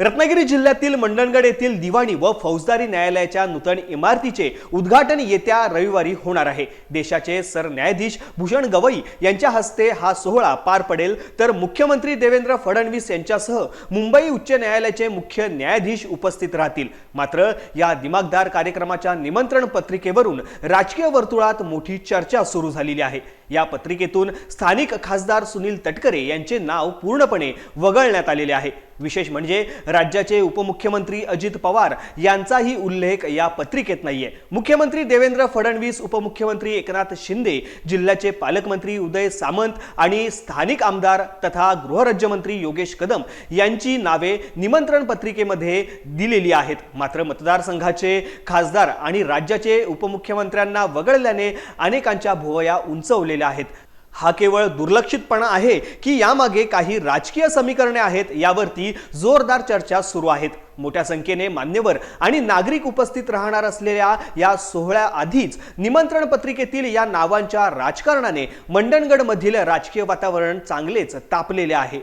रत्नागिरी जिल्ह्यातील मंडणगड येथील दिवाणी व फौजदारी न्यायालयाच्या नूतन इमारतीचे उद्घाटन येत्या रविवारी होणार आहे. देशाचे सरन्यायाधीश भूषण गवई यांच्या हस्ते हा सोहळा पार पडेल. तर मुख्यमंत्री देवेंद्र फडणवीस यांच्यासह मुंबई उच्च न्यायालयाचे मुख्य न्यायाधीश उपस्थित राहतील. मात्र या दिमागदार कार्यक्रमाच्या निमंत्रण पत्रिकेवरून राजकीय वर्तुळात मोठी चर्चा सुरू झालेली आहे. या पत्रिकेतून स्थानिक खासदार सुनील तटकरे यांचे नाव पूर्णपणे वगळण्यात आलेले आहे. विशेष म्हणजे राज्याचे उपमुख्यमंत्री अजित पवार यांचाही उल्लेख या पत्रिकेत नाहीये. मुख्यमंत्री देवेंद्र फडणवीस उपमुख्यमंत्री एकनाथ शिंदे जिल्ह्याचे पालकमंत्री उदय सामंत आणि स्थानिक आमदार तथा गृहराज्यमंत्री योगेश कदम यांची नावे निमंत्रण पत्रिकेमध्ये दिलेली आहेत. मात्र मतदारसंघाचे खासदार आणि राज्याचे उपमुख्यमंत्र्यांना वगळल्याने अनेकांच्या भुवया उंचवलेल्या आहेत. हा केवळ दुर्लक्षितपणा आहे की यामागे काही राजकीय समीकरणे आहेत यावरती जोरदार चर्चा सुरू आहेत मोठ्या संख्येने मान्यवर आणि नागरिक उपस्थित राहणार असलेल्या या सोहळ्याआधीच निमंत्रण पत्रिकेतील या नावांच्या राजकारणाने मंडणगडमधील राजकीय वातावरण चांगलेच तापलेले आहे